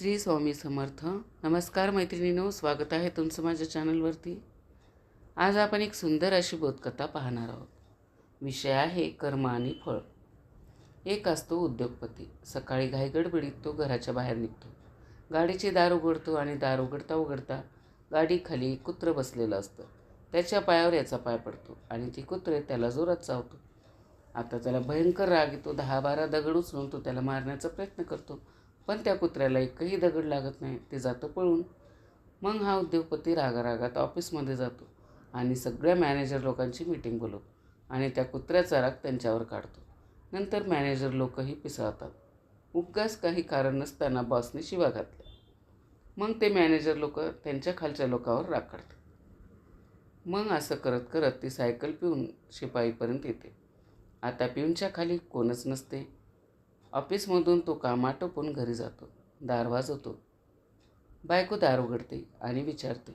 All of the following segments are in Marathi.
श्री स्वामी समर्थ. नमस्कार मैत्रिणीनो स्वागत आहे तुमचं माझ्या चॅनलवरती. आज आपण एक सुंदर अशी बोधकथा पाहणार आहोत. विषय आहे कर्म आणि फळ. एक असतो उद्योगपती. सकाळी घाईगडबडीत तो घराच्या बाहेर निघतो. गाडीचे दार उघडतो आणि दार उघडता उघडता गाडीखाली एक कुत्रं बसलेलं असतं. त्याच्या पायावर याचा पाय पडतो आणि ती कुत्रे त्याला जोरात चावतो. आता त्याला भयंकर राग येतो. दहा बारा दगड उचलून तो त्याला मारण्याचा प्रयत्न करतो. पण त्या कुत्र्याला एकही दगड लागत नाही ते जातं पळून. मग हा उद्योगपती रागारागात ऑफिसमध्ये जातो आणि सगळ्या मॅनेजर लोकांची मीटिंग बोलवतो आणि त्या कुत्र्याचा राग त्यांच्यावर काढतो. नंतर मॅनेजर लोकही पिसाळतात. उगाच काही कारण नसताना बॉसने शिवा घातल्या मग ते मॅनेजर लोक त्यांच्या खालच्या लोकावर राग काढतात. मग असं करत करत ती सायकल पिऊन शिपाईपर्यंत येते. आता पिऊनच्या खाली कोणच नसते. ऑफिसमधून तो काम आटोपून घरी जातो. दार वाजवतो. बायको दार उघडते आणि विचारते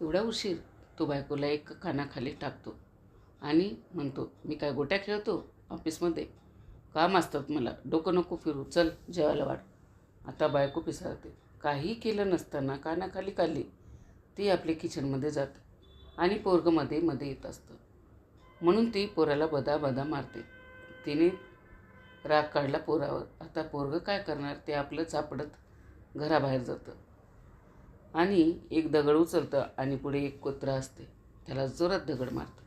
एवढा उशीर तो बायकोला एक कानाखाली टाकतो आणि म्हणतो मी काय गोट्या खेळतो ऑफिसमध्ये? काम असतात मला. डोकं नको फिरू. चल जेवायला वाढ. आता बायको पिसाळते. काही केलं नसताना कानाखाली काढली. ती आपल्या किचनमध्ये जाते आणि पोरगमध्ये मध्ये येत असतं. म्हणून ती पोराला बदा बदा मारते. तिने राग काढला पोरावर आता पोरगं काय करणार? ते आपलं चापडत घराबाहेर जातं. आणि एक दगड उचलतं आणि पुढे एक कुत्रा असते. त्याला जोरात दगड मारतं.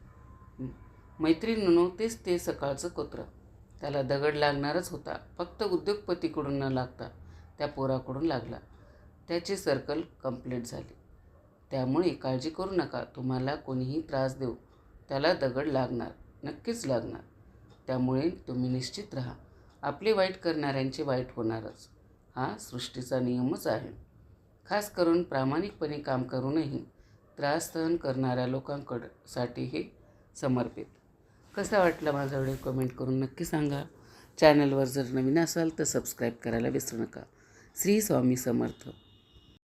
मैत्रिणीनो तेच ते सकाळचं कुत्रं. त्याला दगड लागणारच होता. फक्त उद्योगपतीकडून न लागता त्या पोराकडून लागला. त्याची सर्कल कंप्लीट झाली. त्यामुळे काळजी करू नका. तुम्हाला कोणीही त्रास देऊ. त्याला दगड लागणार. नक्कीच लागणार. त्यामुळे तुम्ही निश्चित राहा. आपले वाईट करणाऱ्यांचे वाईट होणारच. हा सृष्टीचा नियमच आहे. खास करून प्रामाणिकपणे काम करूनही त्रास सहन करणाऱ्या लोकांकडं साठी हे समर्पित. कसा वाटला माझा व्हिडिओ कमेंट करून नक्की सांगा. चॅनलवर जर नवीन असाल तर सबस्क्राईब करायला विसरू नका. श्री स्वामी समर्थ.